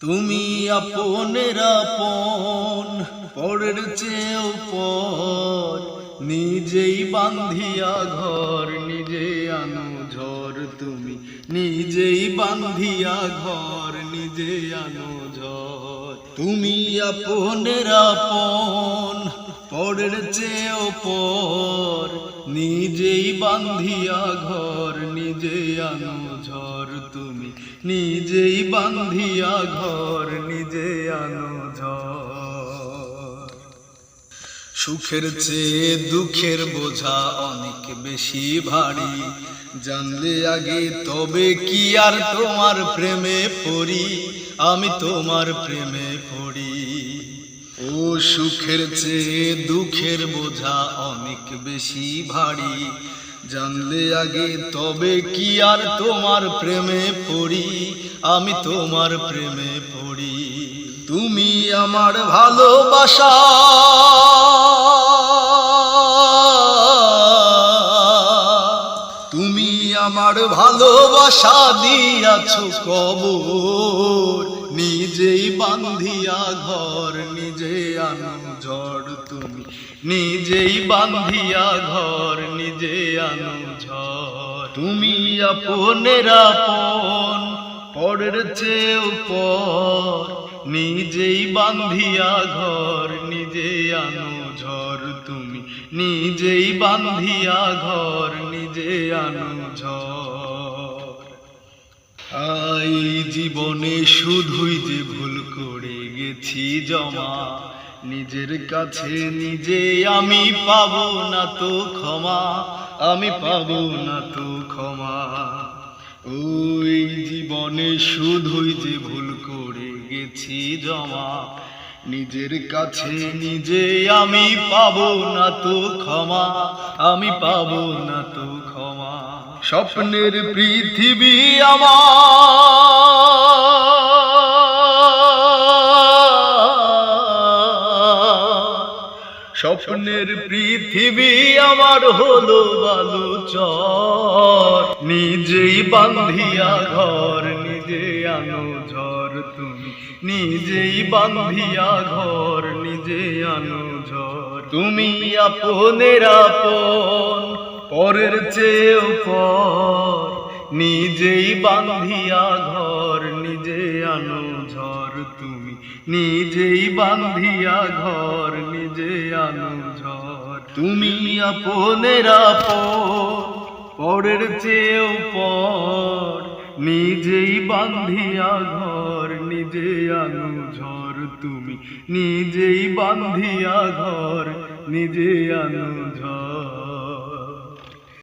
তুমি আপনের আপন, পরের চেয়েও পর। নিজেই বান্ধিয়া ঘর, নিজে আনো ঝড় তুমি। নিজেই বান্ধিয়া ঘর, নিজে আনো ঝড় তুমি আপনের আপন, পরের চেয়েও পর। নিজেই বান্ধিয়া ঘর নিজে আনো ঝড় তুমি। নিজেই বান্ধিয়া ঘর নিজে আনো ঝড়। সুখের চেয়ে দুঃখের বোঝা অনেক বেশি ভারী। জানলে আগে তবে কি আর তোমার প্রেমে পড়ি? আমি তোমার প্রেমে পড়ি। ও সুখের চেয়ে দুঃখের বোঝা অনেক বেশি ভারী। জানলে আগে তবে কি আর তোমার প্রেমে পড়ি? আমি তোমার প্রেমে পড়ি। তুমি আমার ভালোবাসা। তুমি আমার ভালোবাসা দিয়াছ কবর। নিজেই বান্ধিয়া ঘর, নিজে আনো ঝড় তুমি। নিজেই বান্ধিয়া ঘর, নিজে আনো ঝড়। তুমি আপনের আপন পরের চেয়েও পর। নিজেই বান্ধিয়া ঘর, নিজে আনো ঝড় তুমি। নিজেই বান্ধিয়া ঘর, নিজে আনো ঝড়। আই জীবনে শুধুই যে ভুল করে গেছি জমা, নিজের কাছে নিজে আমি পাবো না তো ক্ষমা, আমি পাবো না তো ক্ষমা। ওই জীবনে শুধুই যে ভুল করে গেছি জমা, নিজের কাছে নিজে আমি পাবো না তো ক্ষমা, আমি পাবো না তো ক্ষমা। স্বপ্নের পৃথিবী আমার। স্বপ্নের পৃথিবী আমার হলো বালু চর নিজেই বান্ধিয়া ঘর, নিজে আনো ঝড় তুমি। নিজেই বান্ধিয়া ঘর, নিজে আনো ঝড়। তুমি আপনের আপন। পরের চেয়েও পর, নিজেই বান্ধিয়া ঘর, নিজে আনো ঝড় তুমি। নিজেই বান্ধিয়া ঘর, নিজে আনো ঝড় তুমি। আপনের আপন, পরের চেয়েও পর, নিজেই বান্ধিয়া ঘর, নিজে আনো ঝড় তুমি। নিজেই বান্ধিয়া ঘর, নিজে আনো ঝড়।